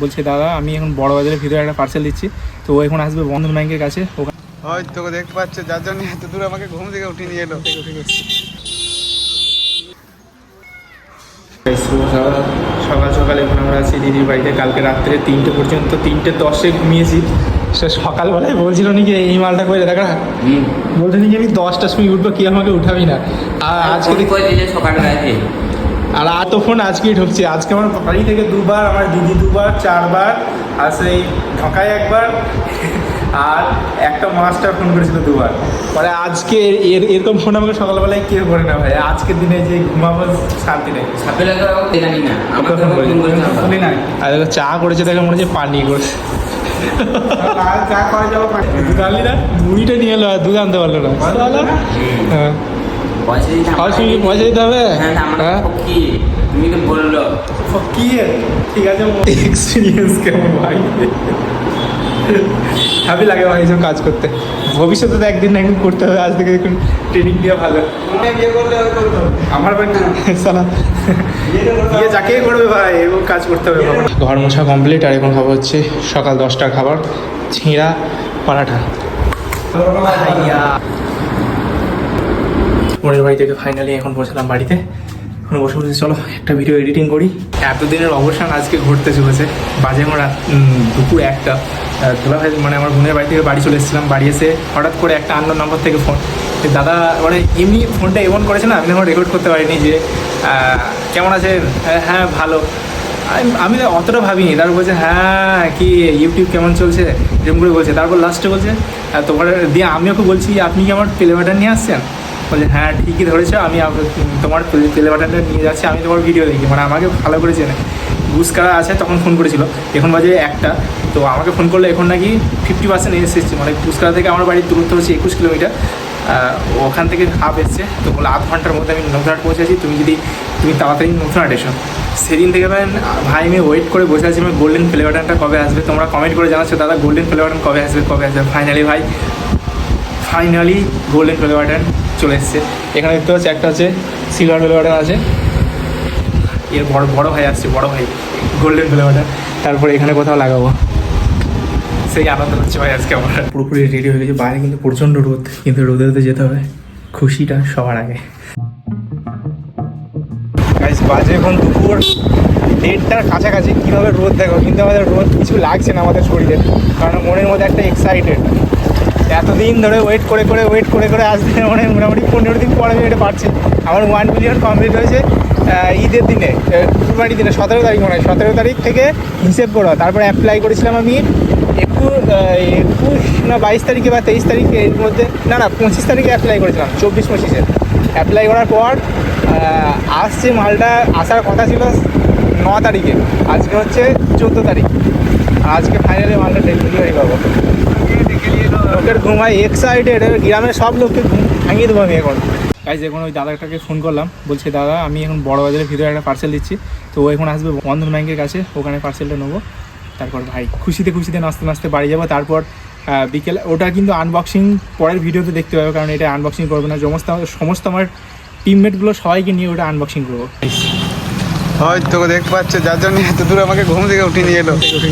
বলছে দাদা আমি এখন বড় বাজারের ভিতরে একটা পার্সেল দিচ্ছি। তো ও এখন আসবে বন্ধন ব্যাংকের কাছে। ওখানে হয়তো তোকে দেখতে পাচ্ছে যার জন্য এত দূর আমাকে ঘুম থেকে উঠিয়ে নিয়ে এলো। সকাল সকাল এখন আমরা আছি দিদির বাড়িতে কালকে রাত্রে তিনটে পর্যন্ত তিনটে দশে ঘুমিয়েছি। সে সকালবেলায় বলছিল নাকি এই মালটা করে দেখা বলছে নাকি আমি দশটার সময় উঠবো কি আমাকে উঠাবি না। আর আজকে সকালবেলাতে আর আর তো ফোন আজকেই ঢুকছে। আজকে আমার বাড়ি থেকে দুবার আমার দিদি দুবার চারবার আর সেই ঢাকায় একবার আর একটা মাস্টার ফোন করেছিল দুবার। পরে আজকে এর- এর এরকম ফোন আমাকে সকালবেলায় কেউ করে না ভাই। আজকের দিনে যে ঘুমাবো শান্তি নেই। আর দেখো চা করেছে দেখে মনে হচ্ছে পানি করেছে। চা করে যাব দুধ আনলি না? মুড়িটা নিয়ে এলো আর দুধ আনতে পারল না? হ্যাঁ। পয়সা দিতে কি পয়সা হবে? হ্যাঁ আমার হ্যাঁ? কি তুমি তো বলল। কি ঠিক আছে এক্সপিরিয়েন্স কেমন ভাই? হ্যাপি লাগে ভাই এইসব কাজ করতে। ভবিষ্যতে তো একদিন না একদিন করতে হবে আজ থেকে একটু ট্রেনিং দেওয়া ভালো। আমার সালা। বিয়ে যাকে করবে ভাই এরকম কাজ করতে হবে ঘর মোছা কমপ্লিট আর এখন খাবার হচ্ছে সকাল দশটার খাবার ছিঁড়া পরাঠা। মনের বাড়ি থেকে ফাইনালি এখন পৌঁছালাম বাড়িতে। এখন বসে বসে চলো একটা ভিডিও এডিটিং করি। এতদিনের অবসান আজকে ঘটতে চলেছে। বাজে এখন রাত দুপুর একটা। তোলা ভাই মানে আমার বোনের বাড়ি থেকে বাড়ি চলে এসেছিলাম। বাড়ি এসে হঠাৎ করে একটা আন্ন নাম্বার থেকে ফোন দাদা মানে এমনি ফোনটা এমন করেছে না আমি তখন রেকর্ড করতে পারিনি যে কেমন আহ, হ্যাঁ ভালো। আমি- অতটা ভাবিনি। তারপর বলছে হ্যাঁ কি ইউটিউব কেমন চলছে? এরকম করে বলছে। তারপর লাস্টে বলছে "আহ, তোমার দিয়ে আমি ওকে বলছি আপনি কি আমার প্লে বাটন নিয়ে আসছেন? বলছে হ্যাঁ ঠিকই ধরেছো, আমি তোমার প্লে বাটনটা নিয়ে যাচ্ছি, আমি তোমার ভিডিও দেখি। মানে আমাকে ভালো করে চেনে। বুসকারা আছে, তখন ফোন করেছিল। এখন বাজে একটা, তো আমাকে ফোন করলে এখন নাকি ফিফটি পার্সেন্ট এসেছে। মানে বুসকারা থেকে আমার বাড়ির দূরত্ব হচ্ছে একুশ কিলোমিটার ওখান থেকে হাফ এসছে। তো বলে, আধ ঘণ্টার মধ্যে আমি নতুনহাট পৌঁছেছি, তুমি যদি, তুমি তাড়াতাড়ি নতুনহাট এসো। সেদিন থেকে ভাই আমি ওয়েট করে বসে আছি, আমি গোল্ডেন প্লে বাটনটা কবে আসবে? তোমরা কমেন্ট করে জানাচ্ছো, দাদা গোল্ডেন প্লে বাটন কবে আসবে কবে আসবে? ফাইনালি ভাই ফাইনালি গোল্ডেন প্লে বাটন চলে এসছে। এখানে দেখতে পাচ্ছি একটা আছে সিলভার প্লে বাটন আছে। এর বড় বড় ভাই আসছে, বড় ভাই গোল্ডেন প্লে বাটন তারপরে এখানে কোথাও লাগাবো। সেই আনন্দ হচ্ছে ভাই আজকে আমার। পুরোপুরি রেডি হয়ে গেছে। বাইরে কিন্তু প্রচণ্ড রোদ, কিন্তু রোদে রোদে যেতে হবে। খুশিটা সবার আগে। বাজে এখন দুপুর। দেড়টার কাছাকাছি। কীভাবে রোদ দেখো? কিন্তু আমাদের রোদ কিছু লাগছে না আমাদের শরীরে। কারণ মনের মধ্যে একটা এক্সাইটেড এতদিন ধরে ওয়েট করে করে ওয়েট করে করে আসতে মানে মোটামুটি পনেরো দিন পরে আমি এটা পারছি। আমার ওয়ান মিলিয়ন কমপ্লিট হয়েছে ঈদের দিনে কুরবানির দিনে, সতেরো তারিখ মনে হয়, সতেরো তারিখ থেকে হিসেব করো। তারপরে অ্যাপ্লাই করেছিলাম আমি একুশ একুশ না বাইশ তারিখে বা তেইশ তারিখে এর মধ্যে, না না, পঁচিশ তারিখে অ্যাপ্লাই করেছিলাম, চব্বিশ পঁচিশে। অ্যাপ্লাই করার পর আসছে মালটা আসার কথা ছিল ন তারিখে, আজকে হচ্ছে চোদ্দ তারিখ। আজকে ফাইনালি মালটা ডেলিভারি হয়ে পাবো লোকের ঘুমায় এক্সাইটেড গ্রামের সব লোককে ঘুম ভাঙিয়ে দেবো আমি এখন। গাইজ এখন ওই দাদাটাকে ফোন করলাম বলছে দাদা আমি এখন বড় বাজারের ভিতরে একটা পার্সেল দিচ্ছি তো ও এখন আসবে বন্ধন ব্যাংকের কাছে ওখানে পার্সেলটা নেব। তারপর ভাই খুশিতে খুশিতে নাচতে নাচতে বাড়ি যাব। তারপর বিকেলে ওটা কিন্তু আনবক্সিং পরের ভিডিওতে দেখতে পাবে কারণ এটা আনবক্সিং করবে না। সমস্ত সমস্ত আমার টিমমেটগুলো সবাইকে নিয়ে ওটা আনবক্সিং করব। হয়তো তোকে দেখতে পাচ্ছে যার জন্য এত দূর আমাকে ঘুম থেকে উঠিয়ে নিয়ে এলো। উঠে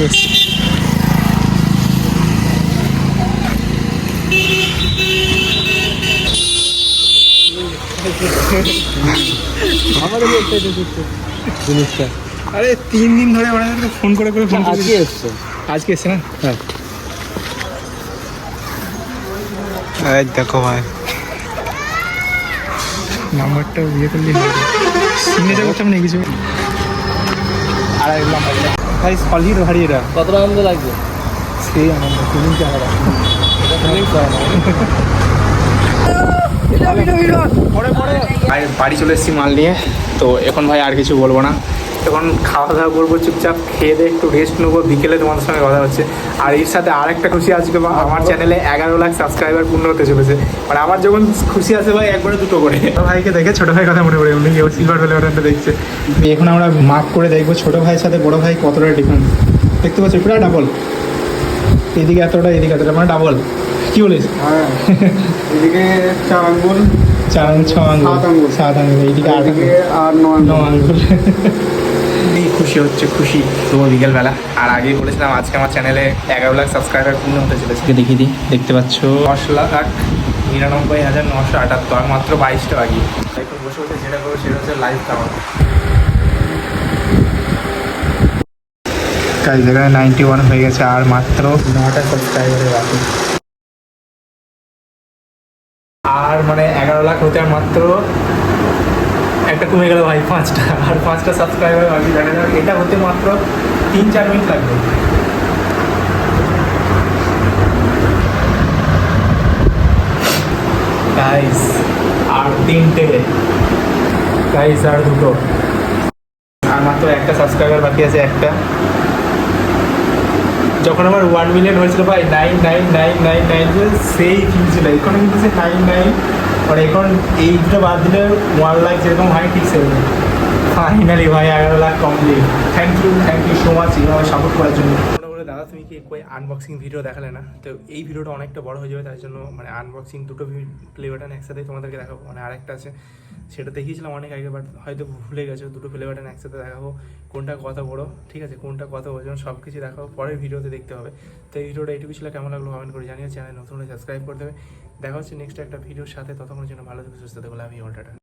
জিনিসটা আরে তিন দিন ধরে ওরা ফোন করে করে ফোন করে আজকে এসছো। আজকে এসছে না? হ্যাঁ। দেখো ভাই। নাম্বারটা ইয়ে করলে সিগনেচার করতাম না কিছু আর এক নাম্বার ভাই সলিড ভারী এটা। কত আনন্দ লাগবে? সেই আনন্দ ফিলিংটা আলাদা ভাই বাড়ি চলে এসেছি মাল নিয়ে তো এখন ভাই আর কিছু বলব না। এখন খাওয়া দাওয়া করব চুপচাপ খেয়ে দিয়ে একটু রেস্ট নেব বিকেলে তোমাদের সঙ্গে কথা হচ্ছে। আর এর সাথে আর একটা খুশি আজকে বা- আমার চ্যানেলে এগারো লাখ সাবস্ক্রাইবার পূর্ণ হতে চলেছে। মানে আমার যখন খুশি আছে ভাই একবারে দুটো করে। ভাইকে দেখে ছোটো ভাই কথা মনে পড়ে উনি সিলভার ভ্যালি ওটা দেখছে। এখন আমরা মার্ক করে দেখব ছোটো ভাইয়ের সাথে বড় ভাই কতটা ডিফারেন্ট দেখতে পাচ্ছি পুরো ডাবল এদিকে এতটা এদিকে এতটা মানে ডাবল কি বলিস? হ্যাঁ এদিকে চার আঙ্গুল। চার আঙুল ছ সাত আঙ্গুল। সাত এইদিকে আট এদিকে আর ন ন আঙ্গুল। খুশি হচ্ছে খুশি। শুভ বিকেলবেলা। আর আগেই বলেছিলাম আজকে আমার চ্যানেলে এগারো লাখ সাবস্ক্রাইবার পূর্ণ হতে চলেছে। দেখিয়ে দিই দেখতে পাচ্ছ। দশ লাখ নিরানব্বই হাজার নশো আটাত্তর মাত্র বাইশটা বাকি। এখন বসে বসে যেটা করব সেটা হচ্ছে লাইভ খাওয়া কাজ এখানে নাইনটি ওয়ান হয়ে গেছে আর মাত্র নটা সাবস্ক্রাইবারের বাকি। আর মানে এগারো লাখ হতে আর মাত্র একটা কমে গেল ভাই পাঁচটা। আর পাঁচটা সাবস্ক্রাইবার বাকি দেখা যাক এটা হতে মাত্র তিন চার মিনিট লাগবে। গাইস আর তিনটে। গাইস আর দুটো। আর মাত্র একটা সাবস্ক্রাইবার বাকি আছে, একটা। যখন আমার ওয়ান মিলিয়ন হয়েছিল ভাই nine nine nine nine nine সেই কিনছিল এখন কিন্তু সে নাইন নাইন আর এখন এই দুটো বাদ দিলে ওয়ান লাখ যেরকম হয়, ঠিক সেরকম। ফাইনালি ভাই, এগারো lakh complete thank you thank you so much এইভাবে সাপোর্ট করার জন্য। তুমি কি কই আনবক্সিং ভিডিও দেখালে না? তো এই ভিডিওটা অনেকটা বড় হয়ে যাবে, তার জন্য মানে আনবক্সিং দুটো প্লে বাটন একসাথে তোমাদেরকে দেখাবো। মানে আরেকটা আছে, সেটা দেখিয়েছিলাম অনেক আগে বাট হয়তো ভুলে গেছো। দুটো প্লে বাটন একসাথে দেখাবো, কোনটা কত বড়, ঠিক আছে? কোনটা কত ওজন সব কিছু দেখাবো। পরের ভিডিওতে দেখতে হবে। তো এই ভিডিওটা এইটুকু ছিল। কেমন লাগল কমেন্ট করে জানিও। চ্যানেল নতুন সাবস্ক্রাইব করে দেবে। দেখা হচ্ছে নেক্সট একটা ভিডিওর সাথে। ততক্ষণের জন্য ভালো থেকে, সুস্থ থেকো। আমি ইউ টাটা।